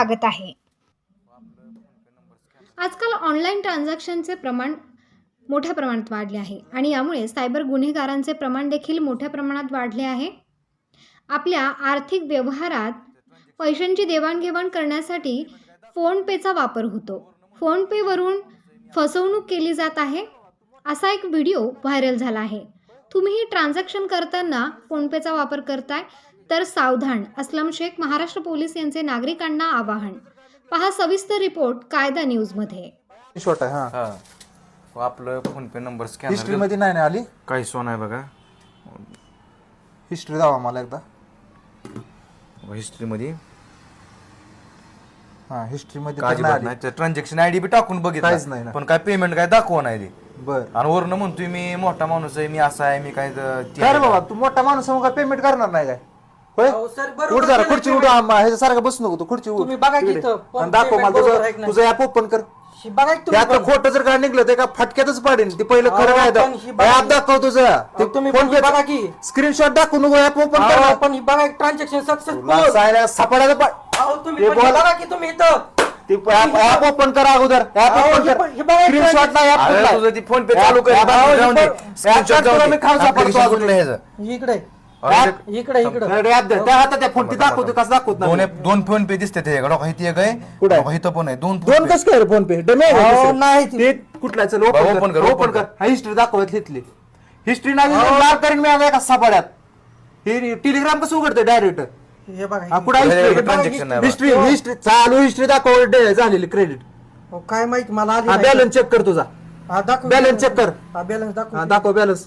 स्वागत आहे. आजकाल ऑनलाईन ट्रान्झॅक्शनचे प्रमाण मोठ्या प्रमाणात वाढले आहे आणि यामुळे सायबर गुन्हेगारांचे प्रमाण देखील मोठ्या प्रमाणात वाढले आहे. आपल्या आर्थिक व्यवहारात पैशांची देवाणघेवाण करण्यासाठी फोनपेचा वापर होतो. फोनपेवरून फसवणूक केली जात आहे. असा एक व्हिडिओ व्हायरल झाला आहे. तुम्हीही ट्रान्झॅक्शन करताना फोनपेचा वापर करताय? तर सावधान अस्लम शेख महाराष्ट्र पोलीस यांचे नागरिकांना आवाहन. पहा सविस्तर रिपोर्ट कायदा न्यूजमध्ये. शॉर्ट आहे हा. हा. व आपलं फोन पे नंबर हिस्ट्री स्कॅनरमध्ये नाही ना आली? काही सोन आहे बघा. हिस्ट्री दावा मला एकदा. हिस्ट्री मध्ये. हा हिस्ट्री मध्ये काय तर नाही नाही ट्रान्झॅक्शन आयडी बी टाकून काहीच नाही बघितलं ना. पण काय पेमेंट काय दाखवा नाही ते आली. बर. आणि वरनं म्हणतोय मी मोठा माणूस आहे मी असा आहे मी काय द- ते काय रे आहे. बाबा तू मोठा माणूस आहे, मग काय पेमेंट करणार नाही काय? होय अहो, सर, बरोबर उठ जरा केलं खुर्ची उठ ह्याच्यासारखं बसू नको तू खुर्ची उठ तुम्ही बघा की इकडे. इथं, पण आणि दाखव payment मला बरोबर आहे तुझं नाही? तुझं ऍप ओपन कर शी बघा की तुम्ही त्यातलं पण. खोटं जर काय निघलं ते का फटक्यातच पाडेन ते पहिलं अहो, खरं काय पण ही बघा ऍप दाखव तुझं अहो, तुम्ही पण ही बघा की. स्क्रीनशॉट दाखवू नको ऍप ओपन अहो, कर पण ही बघा ट्रान्झॅक्शन सक्सेसफुल सायला सापडायला पा- अहो तुम्ही हे पण ही बोल. बघा की तुम्ही इथं ते ऍप ओपन कर अगोदर ऍप अहो, ओपन हे कर पण- हे बघा, स्क्रीनशॉट नाही ऍप अरे तुझं ती फोन पे चालू कर जाऊन दे. Screenshot जाऊन दे. Application? इकडे ऍप- इकडे इकडे. अरे ऍप दे. त्या हातात त्या फोन ती दाखवतो कसं दाखवत दोन नाही दोन फोन पे दिसते ते आहे कुठं आहे? डोका इथं पण आहे. दोन दोन फोन पे. कसं काय फोन पे? डमे अहो, नाही ते. कुठला चल ओपन कर कर, ओपन कर. हा हिस्ट्री दाखवत घेतली. हिस्ट्री नाही लाल करीन मी आता एका सापड्यात हे टेलिग्राम कसं उघडते डायरेक्ट हे बघा कुठं हे हिस्ट्री transaction नाही बघा. हिस्ट्री हिस्ट्री चालू हिस्ट्री दाखव डे- झालेली क्रेडिट अहो, काय माहीत मला आली हा नाही. बॅलन्स चेक कर तुझा. हा, दाखव balance check कर. हा बॅलन्स हा दाखव दाखव बॅलन्स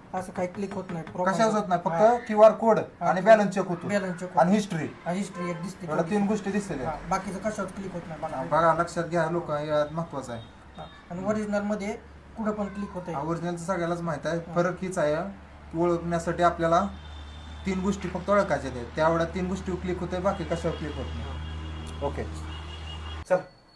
असं काही क्लिक होत नाही. कशाच होत नाही फक्त क्यू आर कोड आणि बॅलन्स चेक होतो. बॅलन्स चेक आणि हिस्ट्री हिस्ट्री एक दिसते एवढ्या तीन गोष्टी दिसतील हा, बाकीचं कशावर क्लिक होत नाही बघा बघा लक्षात घ्या लोक महत्वाचं आहे. हा, आणि ओरिजिनलमध्ये कुठं पण क्लिक होत आहे ओरिजिनलचं सगळ्यालाच माहीत आहे. फरक हीच आहे ओळखण्यासाठी आपल्याला तीन गोष्टी फक्त ओळखायच्या आहेत. त्यावेळेला तीन गोष्टी क्लिक होते बाकी कशावर क्लिक होत नाही. ओके चल.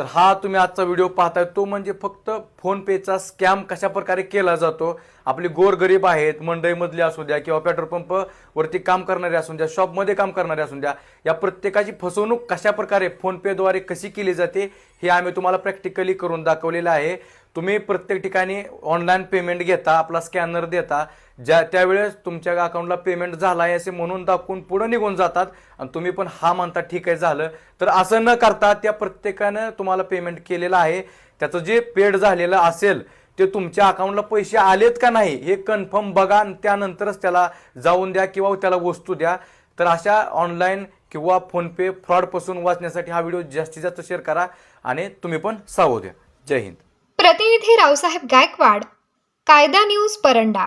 तर हा तुम्ही आजचा व्हिडिओ पाहताय तो म्हणजे फक्त फोनपेचा स्कॅम कशा प्रकारे केला जातो? आपले गोरगरीब आहेत मंडईमधले असू द्या किंवा पेट्रोल पंप वरती काम करणारे असू द्या शॉपमध्ये काम करणारे असू द्या या प्रत्येकाची फसवणूक कशा प्रकारे फोनपेद्वारे कशी केली जाते हे आम्ही तुम्हाला प्रॅक्टिकली करून दाखवलेलं आहे. तुम्ही प्रत्येक ठिकाणी ऑनलाईन पेमेंट घेता आपला स्कॅनर देता ज्या त्यावेळेस तुमच्या अकाउंटला पेमेंट झाला आहे असे म्हणून दाखवून पुढे निघून जातात. आणि तुम्ही पण हा म्हणता ठीक आहे झालं. तर असं न करता त्या प्रत्येकानं तुम्हाला पेमेंट केलेलं आहे. त्याचं जे पेड झालेलं असेल ते तुमच्या अकाउंटला पैसे आलेत का नाही हे कन्फर्म बघा त्यानंतरच त्याला जाऊन द्या किंवा त्याला वस्तू द्या. तर अशा ऑनलाईन किंवा फोनपे फ्रॉडपासून वाचण्यासाठी हा व्हिडिओ जास्तीत जास्त शेअर करा आणि तुम्ही पण सावध द्या जय हिंद. प्रतिनिधी रावसाहेब गायकवाड कायदा न्यूज परंडा.